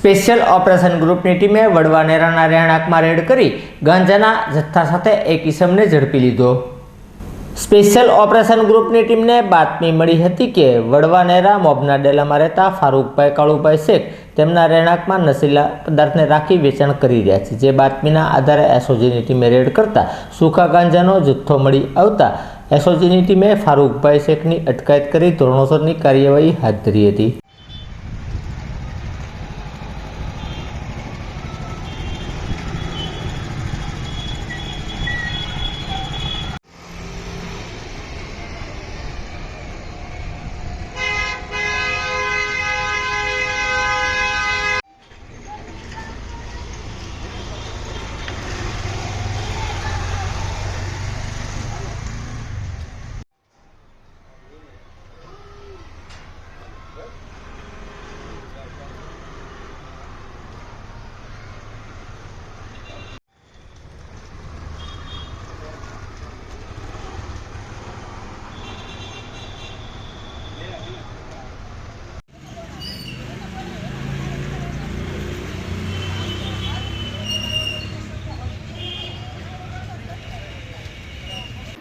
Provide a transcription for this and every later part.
Special operation ગ્રુપની ટીમે વડવાનેરાના રહેણાંકમાં red કરી ગાંજાના જથ્થા સાથે એક ઇસમને ઝડપી લીધો. સ્પેશિયલ ઓપરેશન ગ્રુપની ટીમને બાતમી મળી હતી કે વડવાનેરા મોબના ડેલામાં રહેતા ફારૂકભાઈ કાળુભાઈ શેખ તેમના રહેણાંકમાં નશીલા પદાર્થને રાખી વેચાણ કરી રહ્યા છે. જે બાતમીના આધારે એસઓજીની ટીમે રેડ કરતા સૂકા ગાંજાનો જથ્થો મળી આવતા એસઓજીની ટીમે ફારૂકભાઈ શેખની અટકાયત કરી ધોરણોસરની કાર્યવાહી હાથ ધરી હતી.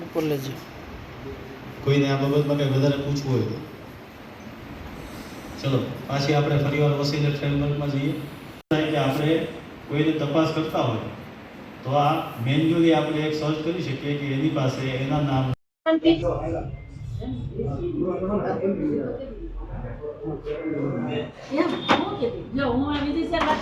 ઉપર લેજો કોઈને આ બાબતમાં કંઈ વધારે પૂછવું હોય તો. ચલો પાછી આપણે ફરીવાર વસીલે ફ્રેમવર્કમાં જઈએ. કે આપણે કોઈને તપાસ કરતા હોય તો આ મેન્યુઅલી આપણે એક સર્ચ કરી શકીએ કે એની પાસે એના નામ એમ હું કીધું જો હું આ વિદેશી વાત